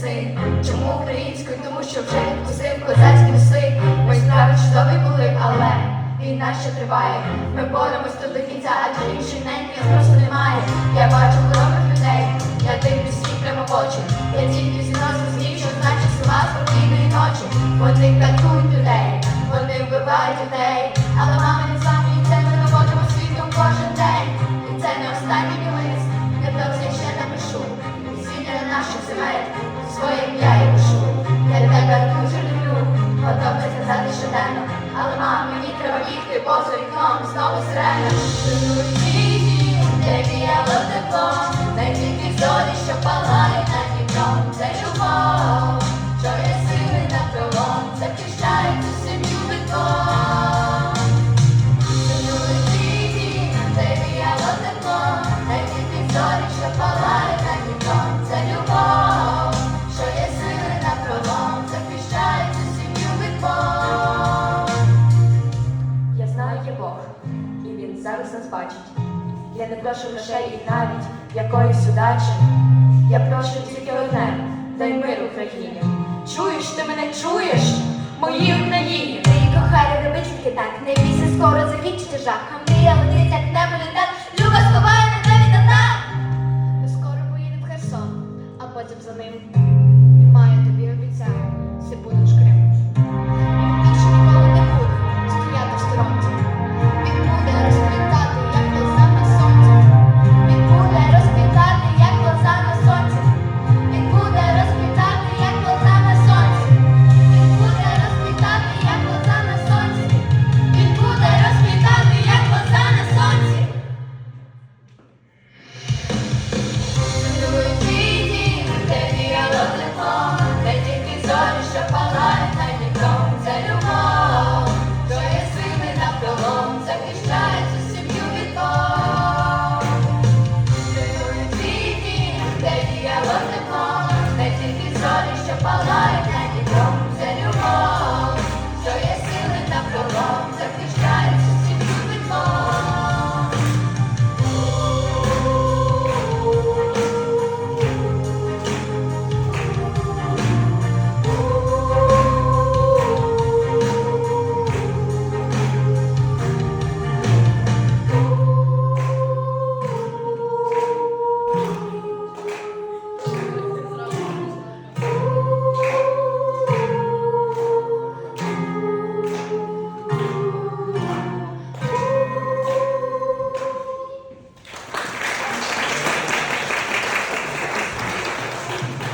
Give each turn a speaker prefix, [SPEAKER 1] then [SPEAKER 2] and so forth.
[SPEAKER 1] син. Чому українською? Тому що вже відпустив козацький син. Ми справи чудові були, але війна ще триває. Ми боремось тут до кінця, адже інший не просто немає. Я бачу хоробих людей, я дивлюсь їх прямо в очі. Я тільки зі нас злів, що значить села спокійної ночі. Вони катують людей, вони вбивають людей. Наших земель, своє ім'я я. Я тебе дуже люблю, готова сказати щоденно. Але мам, мені треба бігти поза вікном, знову сирена. Бачить. Я не прошу грошей і навіть якоїсь удачі. Я прошу тільки одне, дай мир Україні. Чуєш, ти мене чуєш? Мої Україні! Ти кохай, роби тільки так, не бійся, скоро закінчити жах.